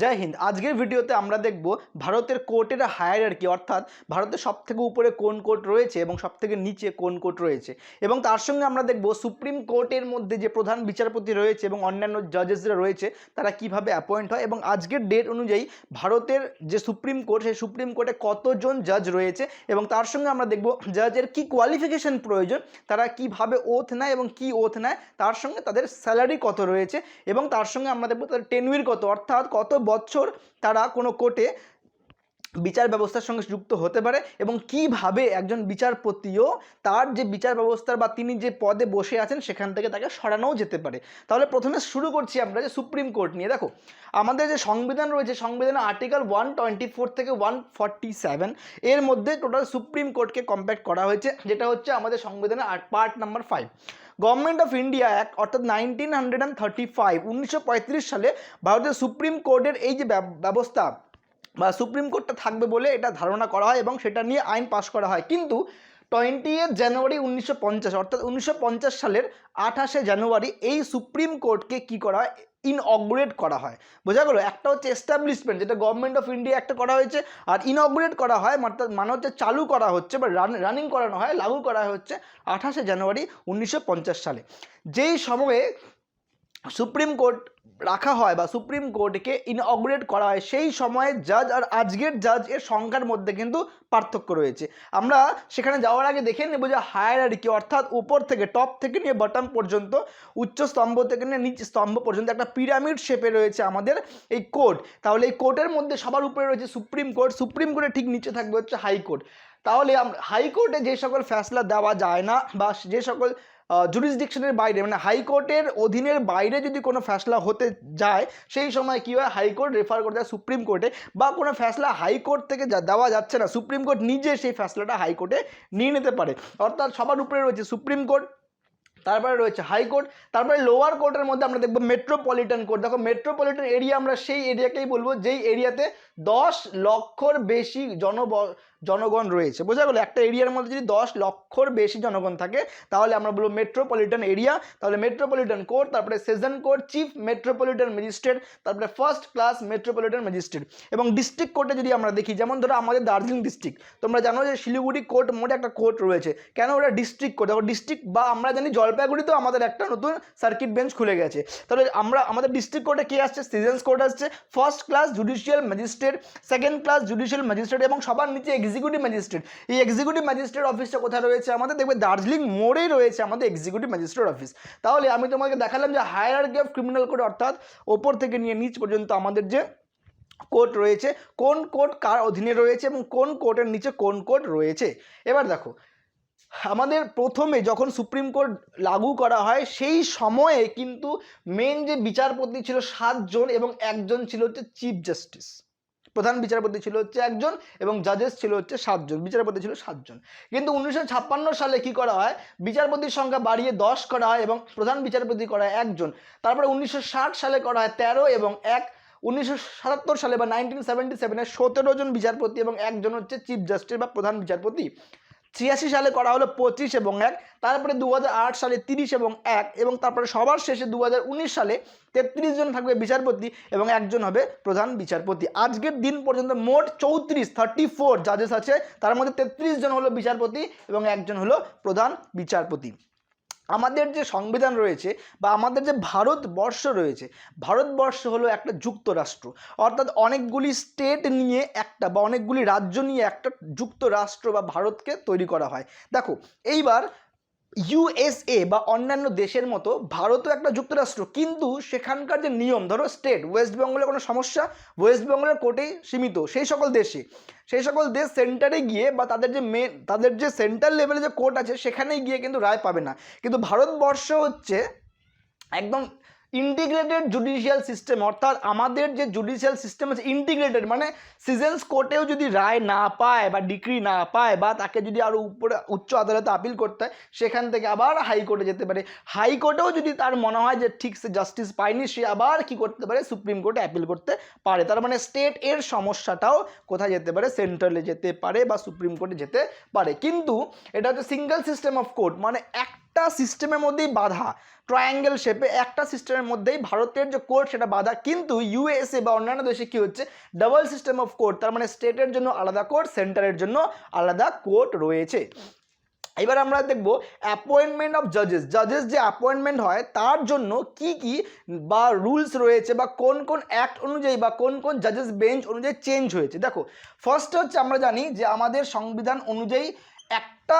জয় হিন্দ। আজকের ভিডিওতে আমরা দেখব ভারতের কোর্টের হায়ারার্কি অর্থাৎ ভারতের সব থেকে উপরে কোন কোর্ট রয়েছে এবং সব থেকে নিচে কোন কোর্ট রয়েছে। এবং তার সঙ্গে আমরা দেখব সুপ্রিম কোর্টের মধ্যে যে প্রধান বিচারপতি রয়েছে এবং অন্যান্য জাজেসরা রয়েছে, তারা কীভাবে অ্যাপয়েন্ট হয় এবং আজকের ডেট অনুযায়ী ভারতের যে সুপ্রিম কোর্ট, সেই সুপ্রিম কোর্টে কতজন জাজ রয়েছে এবং তার সঙ্গে আমরা দেখব জাজের কি কোয়ালিফিকেশন প্রয়োজন, তারা কীভাবে ওথ নেয় এবং কি ওথ নেয়, তার সঙ্গে তাদের স্যালারি কত রয়েছে এবং তার সঙ্গে আমরা দেখব তাদের টেনুইর কত, অর্থাৎ কত বছর তারা কোনো কোর্টে বিচার ব্যবস্থার সঙ্গে যুক্ত হতে পারে এবং কীভাবে একজন বিচারপতিও তার যে বিচার ব্যবস্থার বা তিনি যে পদে বসে আছেন সেখান থেকে তাকে সরানোও যেতে পারে। তাহলে প্রথমে শুরু করছি আমরা যে সুপ্রিম কোর্ট নিয়ে। দেখো, আমাদের যে সংবিধান রয়েছে, সংবিধানের আর্টিকেল ওয়ান টোয়েন্টি ফোর থেকে ওয়ান ফর্টি সেভেন এর মধ্যে টোটাল সুপ্রিম কোর্টকে কম্প্যাক্ট করা হয়েছে, যেটা হচ্ছে আমাদের সংবিধানের part number five government of India act অর্থাৎ nineteen hundred and thirty five উনিশশো পঁয়ত্রিশ সালে ভারতের সুপ্রিম কোর্টের এই যে ব্যবস্থা বা সুপ্রিম কোর্টটা থাকবে বলে এটা ধারণা করা হয় এবং সেটা নিয়ে আইন পাশ করা হয়। কিন্তু টোয়েন্টি এইট জানুয়ারি উনিশশো পঞ্চাশ, অর্থাৎ উনিশশো পঞ্চাশ সালের আঠাশে জানুয়ারি এই সুপ্রিম কোর্টকে কি করা হয়? ইনঅগ্রেট করা হয়। বোঝা গেল? একটা হচ্ছে এস্টাবলিশমেন্ট যেটা গভর্নমেন্ট অফ ইন্ডিয়া একটা করা হয়েছে, আর ইনঅগ্রেট করা হয় অর্থাৎ মানে হচ্ছে চালু করা হচ্ছে, বা রানিং করানো হয়, লাগু করা হচ্ছে আঠাশে জানুয়ারি উনিশশো পঞ্চাশ সালে। যেই সময়ে সুপ্রিম কোর্ট রাখা হয় বা সুপ্রিম কোর্টকে ইনঅগ্রেট করা হয়, সেই সময়ে জাজ আর আজকের জাজ এর সংখ্যার মধ্যে কিন্তু পার্থক্য রয়েছে। আমরা সেখানে যাওয়ার আগে দেখে নেব যে হায়ার হায়ারার্কি অর্থাৎ উপর থেকে টপ থেকে নিয়ে বটম পর্যন্ত, উচ্চ স্তম্ভ থেকে নিয়ে নিচ স্তম্ভ পর্যন্ত একটা পিরামিড শেপে রয়েছে আমাদের এই কোর্ট। তাহলে এই কোর্টের মধ্যে সবার উপরে রয়েছে সুপ্রিম কোর্ট, সুপ্রিম কোর্টের ঠিক নিচে থাকবে হচ্ছে হাইকোর্ট তাহলে হাইকোর্টে যে সকল ফ্যাসলা দেওয়া যায় না বা যে সকল জুরিসডিকশনের বাইরে মানে হাইকোর্টের অধীনের বাইরে যদি কোনো ফ্যাসলা হতে যায়, সেই সময় কী হয়? হাইকোর্ট রেফার করতে হয় সুপ্রিম কোর্টে, বা কোনো ফ্যাসলা হাইকোর্ট থেকে দেওয়া যাচ্ছে না, সুপ্রিম কোর্ট নিজে সেই ফ্যাসলাটা হাইকোর্টে নিয়ে নিতে পারে। অর্থাৎ সবার উপরে রয়েছে সুপ্রিম কোর্ট, তারপরে রয়েছে হাইকোর্ট তারপরে লোয়ার কোর্টের মধ্যে আমরা দেখব মেট্রোপলিটন কোর্ট দেখো মেট্রোপলিটন এরিয়া আমরা সেই এরিয়াকেই বলব, যেই এরিয়াতে দশ লক্ষর বেশি জনব জনগণ রয়েছে। বোঝা গেলো একটা এরিয়ার মধ্যে যদি দশ লক্ষর বেশি জনগণ থাকে, তাহলে আমরা বলব মেট্রোপলিটন এরিয়া তাহলে মেট্রোপলিটন কোর্ট তারপরে session court chief metropolitan magistrate তারপরে ফার্স্ট ক্লাস মেট্রোপলিটন ম্যাজিস্ট্রেট এবং ডিস্ট্রিক্ট কোর্টে যদি আমরা দেখি, যেমন ধরো আমাদের দার্জিলিং ডিস্ট্রিক্ট তোমরা জানো যে শিলিগুড়ি কোর্ট মোটে একটা কোর্ট রয়েছে। কেন ওটা ডিস্ট্রিক্ট কোর্ট দেখো ডিস্ট্রিক্ট বা আমরা জানি জলপাইগুড়িতেও আমাদের একটা নতুন সার্কিট বেঞ্চ খুলে গেছে। তাহলে আমরা, আমাদের ডিস্ট্রিক্ট কোর্টে কে আসছে? সিজেন্স কোর্ট আসছে। First class judicial magistrate second class judicial magistrate এবং সবার নিচে এক্সিকিউটিভ ম্যাজিস্ট্রেট এই এক্সিকিউটিভ ম্যাজিস্ট্রেট অফিসটা কোথায় রয়েছে আমাদের? দেখবে দার্জিলিং মোড়েই রয়েছে আমাদের এক্সিকিউটিভ ম্যাজিস্ট্রেট অফিস তাহলে আমি তোমাকে দেখালাম যে হায়ারার্কি অফ ক্রিমিনাল কোড অর্থাৎ ওপর থেকে নিয়ে নিচ পর্যন্ত আমাদের যে কোর্ট রয়েছে, কোন কোর্ট কার অধীনে রয়েছে এবং কোন কোর্টের নিচে কোন কোর্ট রয়েছে। এবার দেখো, আমাদের প্রথমে যখন সুপ্রিম কোর্ট লাগু করা হয়, সেই সময়ে কিন্তু মেন যে বিচারপতি ছিল সাতজন এবং একজন ছিল হচ্ছে চিফ জাস্টিস প্রধান বিচারপতি ছিল হচ্ছে একজন এবং জাজেস ছিল হচ্ছে সাতজন, বিচারপতি ছিল সাতজন। কিন্তু উনিশশো ছাপ্পান্ন সালে কি করা হয়? বিচারপতির সংখ্যা বাড়িয়ে দশ করা হয় এবং প্রধান বিচারপতি করা হয় একজন। তারপরে উনিশশো ষাট সালে করা হয় তেরো এবং এক। উনিশশো সালে বা নাইনটিন সেভেন্টি সেভেনে সতেরো জন বিচারপতি এবং একজন হচ্ছে চিফ জাস্টিস বা প্রধান বিচারপতি। ছিয়াশি সালে করা হলো পঁচিশ এবং এক, তারপরে দু হাজার আট সালে তিরিশ এবং এক, এবং তারপরে সবার শেষে দু হাজার উনিশ সালে তেত্রিশ জন থাকবে বিচারপতি এবং একজন হবে প্রধান বিচারপতি। আজকের দিন পর্যন্ত মোট চৌত্রিশ থার্টি ফোর জাজেস আছে, তার মধ্যে তেত্রিশ জন হলো বিচারপতি এবং একজন হলো প্রধান বিচারপতি। আমাদের যে সংবিধান রয়েছে বা আমাদের যে ভারতবর্ষ রয়েছে, ভারতবর্ষ হলো একটা যুক্তরাষ্ট্র। অর্থাৎ অনেকগুলি স্টেট নিয়ে একটা বা অনেকগুলি রাজ্য নিয়ে একটা যুক্তরাষ্ট্র বা ভারতকে তৈরি করা হয়। দেখো, এইবার ইউএসএ বা অন্যান্য দেশের মতো ভারতও একটা যুক্তরাষ্ট্র। কিন্তু সেখানকার যে নিয়ম, ধরো স্টেট ওয়েস্ট বেঙ্গলের কোনো সমস্যা ওয়েস্ট বেঙ্গলের কোর্টেই সীমিত, সেই সকল দেশে সেই সকল দেশ সেন্টারে গিয়ে বা তাদের যে মেন তাদের যে সেন্ট্রাল লেভেলে যে কোর্ট আছে সেখানে গিয়ে কিন্তু রায় পাবে না। কিন্তু ভারতবর্ষ হচ্ছে একদম ইন্টিগ্রেটেড জুডিশিয়াল সিস্টেম, অর্থাৎ আমাদের যে জুডিশিয়াল সিস্টেম আছে, ইন্টিগ্রেটেড মানে সিজেন্স কোর্টেও যদি রায় না পায় বা ডিগ্রি না পায় বা তাকে যদি আরও উপরে, উচ্চ আদালতে আপিল করতে হয়, সেখান থেকে আবার হাইকোর্টে যেতে পারে। হাইকোর্টেও যদি তার মনে হয় যে ঠিক সে জাস্টিস পায়নি, সে আবার কি করতে পারে? সুপ্রিম কোর্টে অ্যাপিল করতে পারে। তার মানে স্টেট এর সমস্যাটাও কোথায় যেতে পারে? সেন্ট্রালে যেতে পারে বা সুপ্রিম কোর্টে যেতে পারে। কিন্তু এটা হচ্ছে সিঙ্গেল সিস্টেম অফ কোর্ট মানে এক একটা সিস্টেমের মধ্যেই বাধা। ট্রায়াঙ্গেল শেপে একটা সিস্টেমের মধ্যেই ভারতের যে কোর্ট সেটা বাধা। কিন্তু ইউএসএ বা অন্যান্য দেশে কী হচ্ছে? ডাবল সিস্টেম অফ কোর্ট তার মানে স্টেটের জন্য আলাদা কোর্ট সেন্টারের জন্য আলাদা কোর্ট রয়েছে। এবার আমরা দেখব অ্যাপয়েন্টমেন্ট অফ জাজেস জাজেস যে অ্যাপয়েন্টমেন্ট হয়, তার জন্য কি কি বা রুলস রয়েছে বা কোন কোন অ্যাক্ট অনুযায়ী বা কোন কোন জাজেস বেঞ্চ অনুযায়ী চেঞ্জ হয়েছে। দেখো ফার্স্ট হচ্ছে আমরা জানি যে আমাদের সংবিধান অনুযায়ী একটা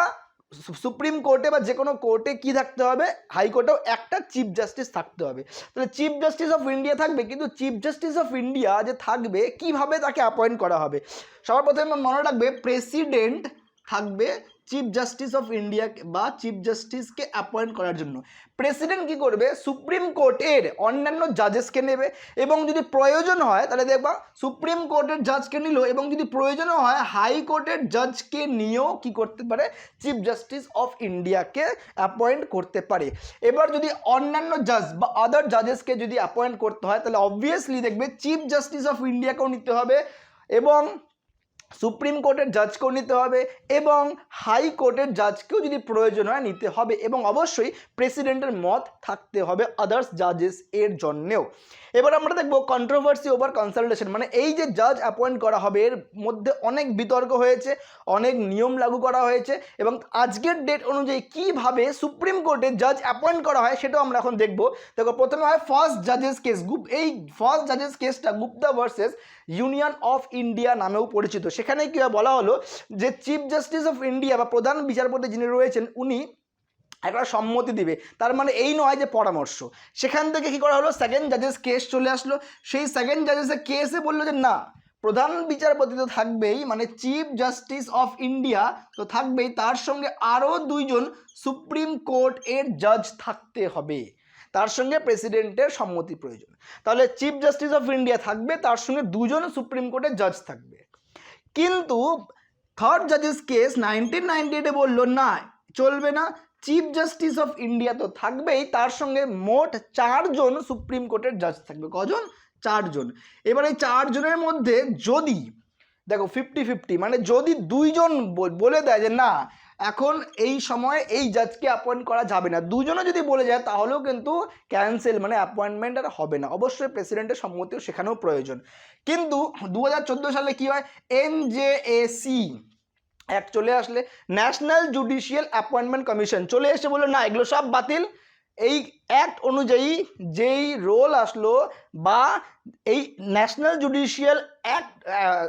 সুপ্রিম কোর্টে বা যে কোনো কোর্টে কি থাকতে হবে? হাইকোর্টেও একটা চিফ জাস্টিস থাকতে হবে। তাহলে চিফ জাস্টিস অফ ইন্ডিয়া থাকবে, কিন্তু চিফ জাস্টিস অফ ইন্ডিয়া যে থাকবে, কীভাবে তাকে অ্যাপয়েন্ট করা হবে? সবার প্রথমে মনে রাখবে, প্রেসিডেন্ট থাকবে চিফ জাস্টিস অফ ইন্ডিয়া বা চিফ জাস্টিসকে অ্যাপয়েন্ট করার জন্য। প্রেসিডেন্ট কি করবে? সুপ্রিম কোর্টের অন্যান্য জাজেসকে নেবে এবং যদি প্রয়োজন হয়, তাহলে দেখবা সুপ্রিম কোর্টের জাজকে নিল এবং যদি প্রয়োজন হয় হাইকোর্টের জাজকে নিয়েও কি করতে পারে? চিফ জাস্টিস অফ ইন্ডিয়াকে অ্যাপয়েন্ট করতে পারে। এবার যদি অন্যান্য জাজ বা আদার জাজেসকে যদি অ্যাপয়েন্ট করতে হয়, তাহলে অবভিয়াসলি দেখবে চিফ জাস্টিস অফ ইন্ডিয়াকেও নিতে হবে এবং সুপ্রিম কোর্টের জাজকেও নিতে হবে এবং হাই কোর্টের জাজকেও যদি প্রয়োজন হয় নিতে হবে এবং অবশ্যই প্রেসিডেন্টের মত থাকতে হবে আদার্স জাজেস এর জন্যেও। এবার আমরা দেখব কন্ট্রোভার্সি ওভার কনসালটেশন মানে এই যে জাজ অ্যাপয়েন্ট করা হবে, এর মধ্যে অনেক বিতর্ক হয়েছে, অনেক নিয়ম লাগু করা হয়েছে এবং আজকের ডেট অনুযায়ী কীভাবে সুপ্রিম কোর্টে জাজ অ্যাপয়েন্ট করা হয় সেটাও আমরা এখন দেখব। দেখো, প্রথমে হয় ফার্স্ট জাজেস কেস গুপ এই ফার্স্ট জাজেস কেসটা Gupta versus union of India নামেও পরিচিত। সেখানে কি বলা হলো যে চিফ জাস্টিস অফ ইন্ডিয়া বা প্রধান বিচারপতি যিনি রয়েছেন, উনি একটা সম্মতি দিবে। তার মানে এই নয় যে পরামর্শ। সেখান থেকে কি করা হলো? সেকেন্ড জাজেস কেস চলে আসলো। সেই সেকেন্ড জাজেসের কেসে বলল যে, না, প্রধান বিচারপতি তো থাকবেই মানে চিফ জাস্টিস অফ ইন্ডিয়া তো থাকবেই, তার সঙ্গে আরও দুইজন সুপ্রিম কোর্ট এর জাজ থাকতে হবে। তার সঙ্গে প্রেসিডেন্টের সম্মতি প্রয়োজন। তাহলে চিফ জাস্টিস অফ ইন্ডিয়া থাকবে, তার সঙ্গে দুজন সুপ্রিম কোর্টের জাজ থাকবে। কিন্তু থার্ড জাজেস কেস নাইনটিন নাইনটি এইটে বলল, না, চলবে না। চিফ জাস্টিস অফ ইন্ডিয়া তো থাকবেই, তার সঙ্গে মোট চারজন সুপ্রিম কোর্টের জাজ থাকবে। কজন? চারজন। এবার এই চারজনের মধ্যে যদি, দেখো ফিফটি ফিফটি মানে যদি দুইজন বলে দেয় যে, না এখন এই সময় এই জাজকে অ্যাপয়েন্ট করা যাবে না। দুজনও যদি বলে যায়, তাহলেও কিন্তু ক্যান্সেল মানে অ্যাপয়েন্টমেন্ট আর হবে না। অবশ্যই প্রেসিডেন্টের সম্মতিও সেখানেও প্রয়োজন। কিন্তু দু হাজার চোদ্দ সালে কি হয়? এনজেএসি এক চলে আসলে ন্যাশনাল জুডিশিয়াল অ্যাপয়েন্টমেন্ট কমিশন চলে এসে বলল, না, এগুলো সব বাতিল। এই অ্যাক্ট অনুযায়ী যেই রোল আসলো বা এই national judicial act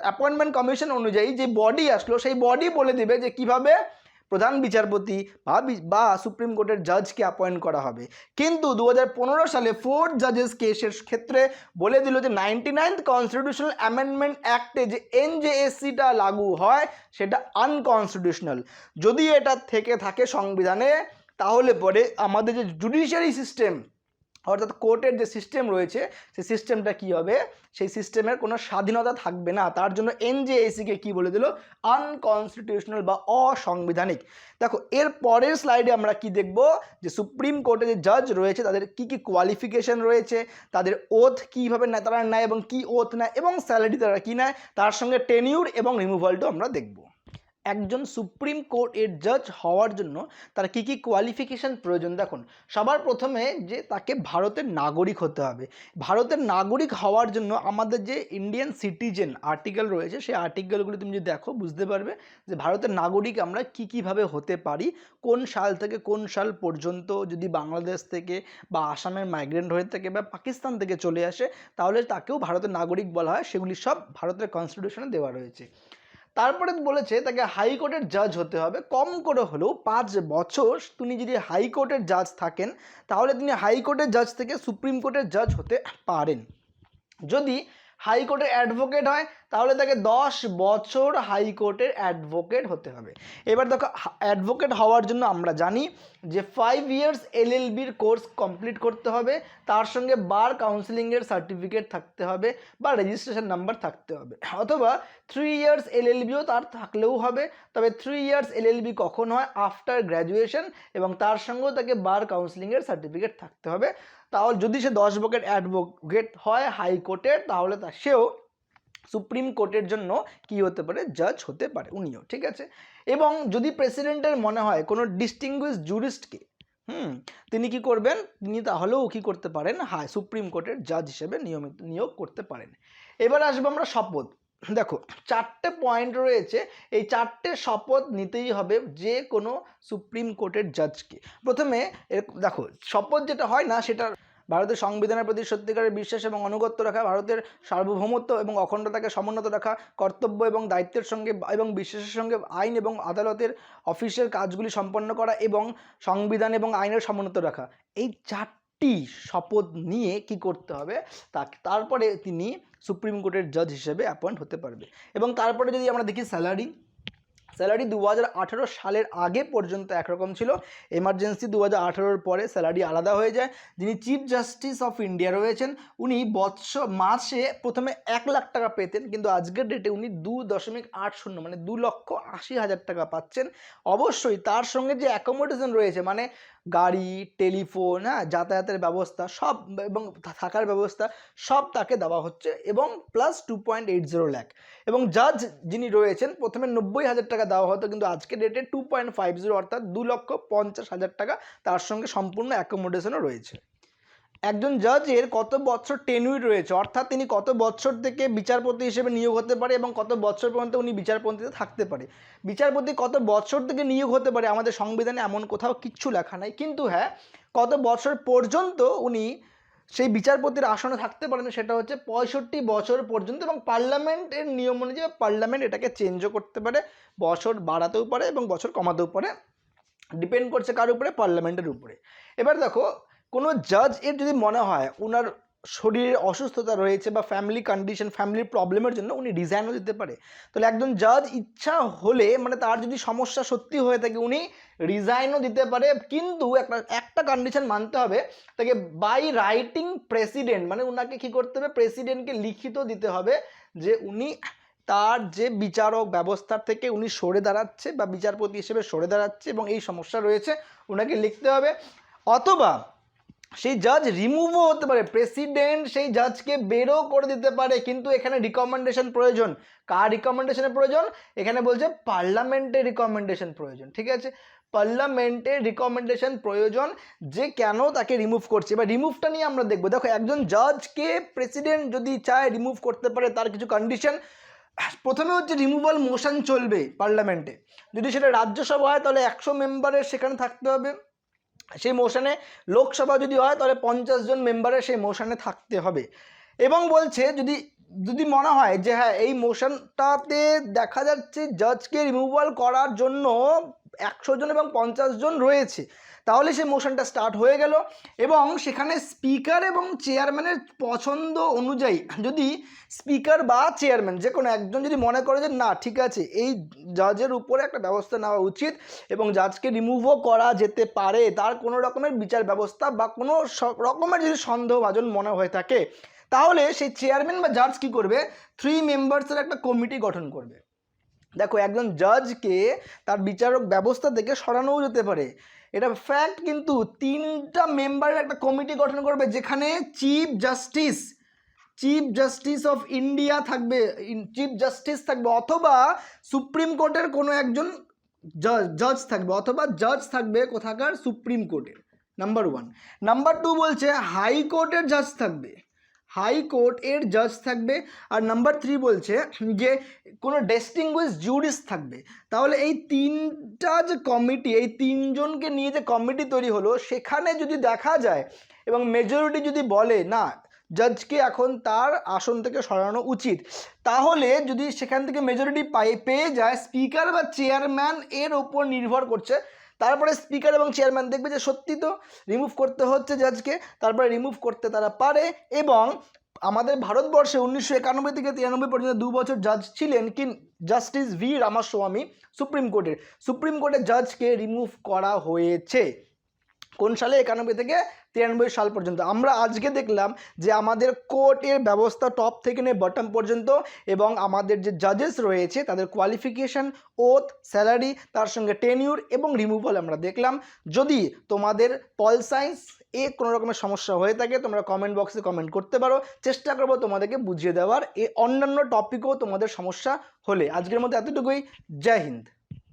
appointment commission অনুযায়ী যে বডি আসলো, সেই বডি বলে দিবে যে কীভাবে প্রধান বিচারপতি বা বা সুপ্রিম কোর্টের জাজকে অ্যাপয়েন্ট করা হবে। কিন্তু দু হাজার পনেরো সালে ফোর্থ জাজেস কেসের ক্ষেত্রে বলে দিল যে নাইনটি নাইনথ কনস্টিটিউশনাল অ্যামেন্ডমেন্ট অ্যাক্টে যে এনজেএসসিটা লাগু হয়, সেটা আনকনস্টিটিউশনাল যদি এটা থেকে থাকে সংবিধানে, তাহলে পরে আমাদের যে জুডিশিয়ারি সিস্টেম অর্থাৎ কোর্টের যে সিস্টেম রয়েছে সেই সিস্টেমটা কি হবে? সেই সিস্টেমের কোনো স্বাধীনতা থাকবে না। তার জন্য এনজেএসিকে কি বলে দিল? আনকনস্টিটিউশনাল বা অসাংবিধানিক। দেখো, এর পরের স্লাইডে আমরা কি দেখব? যে সুপ্রিম কোর্টে যে জাজ রয়েছে, তাদের কি কি কোয়ালিফিকেশন রয়েছে, তাদের ওথ কীভাবে তারা নেয় এবং কি ওথ নেয় এবং স্যালারি তারা কী নেয়, তার সঙ্গে টেনিউর এবং রিমুভালটাও আমরা দেখব। একজন সুপ্রিম কোর্ট এর জাজ হওয়ার জন্য তার কি কি কোয়ালিফিকেশন প্রয়োজন? দেখুন, সবার প্রথমে যে তাকে ভারতের নাগরিক হতে হবে। ভারতের নাগরিক হওয়ার জন্য আমাদের যে ইন্ডিয়ান সিটিজেন আর্টিকেল রয়েছে, সেই আর্টিকেলগুলি তুমি যদি দেখো, বুঝতে পারবে যে ভারতের নাগরিক আমরা কি কীভাবে হতে পারি, কোন সাল থেকে কোন সাল পর্যন্ত যদি বাংলাদেশ থেকে বা আসামের মাইগ্রেন্ট হয়ে থাকে বা পাকিস্তান থেকে চলে আসে, তাহলে তাকেও ভারতের নাগরিক বলা হয়। সেগুলি সব ভারতের কনস্টিটিউশনে দেওয়া রয়েছে। তারপরে বলেছে তাকে হাইকোর্টের জাজ হতে হবে। কম করে হলেও পাঁচ বছর তিনি যদি হাইকোর্টের জাজ থাকেন, তাহলে তিনি হাইকোর্টের জাজ থেকে সুপ্রিম কোর্টের জাজ হতে পারেন। যদি হাইকোর্টের অ্যাডভোকেট হয়, তাহলে তাকে দশ বছর হাইকোর্টের অ্যাডভোকেট হতে হবে। এবার দেখো অ্যাডভোকেট হওয়ার জন্য আমরা জানি যে ফাইভ ইয়ার্স এলএলবির কোর্স কমপ্লিট করতে হবে, তার সঙ্গে বার কাউন্সিলিংয়ের সার্টিফিকেট থাকতে হবে বা রেজিস্ট্রেশন নাম্বার থাকতে হবে। অথবা থ্রি ইয়ার্স এলএলবিও তার থাকলেও হবে, তবে থ্রি ইয়ার্স এলএলবি কখন হয়? আফটার গ্র্যাজুয়েশন এবং তার সঙ্গেও তাকে বার কাউন্সিলিংয়ের সার্টিফিকেট থাকতে হবে। তাহলে যদি সে দশ বকেট অ্যাডভোকেট হয় হাইকোর্টের তাহলে তা, সেও সুপ্রিম কোর্টের জন্য কি হতে পারে? জাজ হতে পারে, উনিও, ঠিক আছে? এবং যদি প্রেসিডেন্টের মনে হয় কোনো ডিস্টিংগুইশ জুরিস্টকে হুম, তিনি কি করবেন? তিনি তাহলেও কি করতে পারেন? হাই সুপ্রিম কোর্টের জাজ হিসেবে নিয়মিত নিয়োগ করতে পারেন। এবার আসব আমরা শপথ। দেখো, চারটে পয়েন্ট রয়েছে, এই চারটে শপথ নিতেই হবে যে কোনো সুপ্রিম কোর্টের জাজকে প্রথমে দেখো, শপথ যেটা হয় না, সেটা ভারতের সংবিধানের প্রতি সত্যিকারের বিশ্বাস এবং অনুগত্য রাখা, ভারতের সার্বভৌমত্ব এবং অখণ্ডতাকে সমুন্নত রাখা, কর্তব্য এবং দায়িত্বের সঙ্গে এবং বিশ্বাসের সঙ্গে আইন এবং আদালতের অফিসের কাজগুলি সম্পন্ন করা এবং সংবিধান এবং আইনের সমুন্নত রাখা। এই চারটি শপথ নিয়ে কি করতে হবে তা তারপরে তিনি সুপ্রিম কোর্টের জাজ হিসেবে অ্যাপয়েন্ট হতে পারবে। এবং তারপরে যদি আমরা দেখি স্যালারি স্যালারি দু হাজার আঠেরো সালের আগে পর্যন্ত একরকম ছিল। এমার্জেন্সি দু হাজার পরে স্যালারি আলাদা হয়ে যায়। যিনি চিফ জাস্টিস অফ ইন্ডিয়া রয়েছেন, উনি বৎসর মাসে প্রথমে এক লাখ টাকা পেতেন, কিন্তু আজকের ডেটে উনি দু দশমিক আট শূন্য মানে দু লক্ষ আশি হাজার টাকা পাচ্ছেন। অবশ্যই তার সঙ্গে যে অ্যাকোমোডেশন রয়েছে মানে গাড়ি, টেলিফোন হ্যাঁ যাতায়াতের ব্যবস্থা সব এবং থাকার ব্যবস্থা সব তাকে দেওয়া হচ্ছে এবং plus two point eight zero lakh এবং জাজ যিনি রয়েছেন, প্রথমে নব্বই হাজার টাকা দেওয়া হতো, কিন্তু আজকে ডেটে টু পয়েন্ট ফাইভ জিরো অর্থাৎ দু লক্ষ পঞ্চাশ হাজার টাকা তার সঙ্গে সম্পূর্ণ অ্যাকোমোডেশনও রয়েছে। একজন জাজের কত বছর টেনুইড রয়েছে? অর্থাৎ তিনি কত বছর থেকে বিচারপতি হিসেবে নিয়োগ হতে পারে এবং কত বছর পর্যন্ত উনি বিচারপতিতে থাকতে পারে? বিচারপতি কত বছর থেকে নিয়োগ হতে পারে? আমাদের সংবিধানে এমন কোথাও কিচ্ছু লেখা নাই। কিন্তু হ্যাঁ কত বছর পর্যন্ত উনি সেই বিচারপতির আসনে থাকতে পারেন সেটা হচ্ছে পঁয়ষট্টি বছর পর্যন্ত এবং পার্লামেন্টের নিয়ম অনুযায়ী পার্লামেন্ট এটাকে চেঞ্জও করতে পারে। বছর বাড়াতেও পারে এবং বছর কমাতেও পারে। ডিপেন্ড করছে কার উপরে? পার্লামেন্টের উপরে। এবার দেখো কোনো জাজ এর যদি মনে হয় ওনার শরীরের অসুস্থতা রয়েছে বা ফ্যামিলি কন্ডিশন ফ্যামিলির প্রবলেমের জন্য উনি রিজাইনও দিতে পারে। তাহলে একজন জাজ ইচ্ছা হলে মানে তার যদি সমস্যা সত্যি হয়ে থাকে, উনি রিজাইনও দিতে পারে। কিন্তু একটা একটা কন্ডিশন মানতে হবে, তাকে বাই রাইটিং প্রেসিডেন্ট মানে ওনাকে কী করতে হবে? প্রেসিডেন্টকে লিখিত দিতে হবে যে উনি তার যে বিচারক ব্যবস্থার থেকে উনি সরে দাঁড়াচ্ছে বা বিচারপতি হিসেবে সরে দাঁড়াচ্ছে এবং এই সমস্যা রয়েছে ওনাকে লিখতে হবে। অথবা সেই জাজ রিমুভও হতে পারে প্রেসিডেন্ট সেই জাজকে বেরও করে দিতে পারে, কিন্তু এখানে রিকমেন্ডেশন প্রয়োজন। কার রিকমেন্ডেশনের প্রয়োজন? এখানে বলছে পার্লামেন্টের রিকমেন্ডেশন প্রয়োজন, ঠিক আছে? পার্লামেন্টের রিকমেন্ডেশন প্রয়োজন যে কেন তাকে রিমুভ করছে। এবার রিমুভটা নিয়ে আমরা দেখব। দেখো, একজন জাজকে প্রেসিডেন্ট যদি চায় রিমুভ করতে পারে, তার কিছু কন্ডিশন প্রথমে হচ্ছে রিমুভাল মোশন চলবে পার্লামেন্টে। যদি সেটা রাজ্যসভা হয়, তাহলে একশো মেম্বারের সেখানে থাকতে হবে। সেই মোশনে লোকসভা যদি হয়, তাহলে পঞ্চাশ জন মেম্বারের সেই মোশনে থাকতে হবে। এবং বলছে, যদি যদি মনে হয় যে হ্যাঁ এই মোশনটাতে দেখা যাচ্ছে জজকে রিমুভাল করার জন্য একশো জন এবং পঞ্চাশ জন রয়েছে তাহলে সে মোশনটা স্টার্ট হয়ে গেল এবং সেখানে স্পিকার এবং চেয়ারম্যানের পছন্দ অনুযায়ী যদি স্পিকার বা চেয়ারম্যান যে কোনো একজন যদি মনে করে যে না, ঠিক আছে, এই জাজের উপরে একটা ব্যবস্থা নেওয়া উচিত এবং জাজকে রিমুভও করা যেতে পারে, তার কোনো রকমের বিচার ব্যবস্থা বা কোনো রকমের যদি সন্দেহভাজন মনে হয়ে থাকে, তাহলে সেই চেয়ারম্যান বা জাজ কি করবে? থ্রি মেম্বার্সের একটা কমিটি গঠন করবে। দেখো, একজন জাজকে তার বিচারক ব্যবস্থা থেকে সরানোও যেতে পারে। এটা ফ্যাক্ট কিন্তু তিনটা মেম্বারের একটা কমিটি গঠন করবে, যেখানে chief justice chief justice of India থাকবে চিফ জাস্টিস থাকবে, অথবা সুপ্রিম কোর্টের কোনো একজন জজ থাকবে, অথবা জজ থাকবে কোথাকার সুপ্রিম কোর্টের নাম্বার ওয়ান নাম্বার টু বলছে হাইকোর্টের জাজ থাকবে। হাইকোর্ট এর জাজ থাকবে। আর নাম্বার থ্রি বলছে যে কোনো ডেস্টিংগুইশ জুরিস থাকবে। তাহলে এই তিনটা যে কমিটি এই তিনজনকে নিয়ে যে কমিটি তৈরি হলো, সেখানে যদি দেখা যায় এবং মেজরিটি যদি বলে, না জাজকে এখন তার আসন থেকে সরানো উচিত। তাহলে যদি সেখান থেকে মেজরিটি পাই পেয়ে যায় স্পিকার বা চেয়ারম্যান এর ওপর নির্ভর করছে তারপরে স্পিকার এবং চেয়ারম্যান দেখবে যে সত্যি তো রিমুভ করতে হচ্ছে জাজকে তারপরে রিমুভ করতে তারা পারে এবং আমাদের ভারতবর্ষে উনিশশো একানব্বই থেকে তিরানব্বই পর্যন্ত দু বছর জাজ ছিলেন কি জাস্টিস ভি রামাস্বামী সুপ্রিম কোর্টের সুপ্রিম কোর্টের জাজকে রিমুভ করা হয়েছে। কোন সালে? একানব্বই থেকে তিরানব্বই সাল পর্যন্ত। আমরা আজকে দেখলাম যে আমাদের কোর্টের ব্যবস্থা টপ থেকে নিয়ে বটম পর্যন্ত এবং আমাদের যে জাজেস রয়েছে, তাদের কোয়ালিফিকেশন ওথ স্যালারি তার সঙ্গে টেনিউর এবং রিমুভাল আমরা দেখলাম। যদি তোমাদের পল সায়েন্স এ কোনো রকমের সমস্যা হয়ে থাকে, তোমরা কমেন্ট বক্সে কমেন্ট করতে পারো। চেষ্টা করব তোমাদেরকে বুঝিয়ে দেওয়ার। এ অন্যান্য টপিকও তোমাদের সমস্যা হলে। আজকের মতো এতটুকুই। জয় হিন্দ।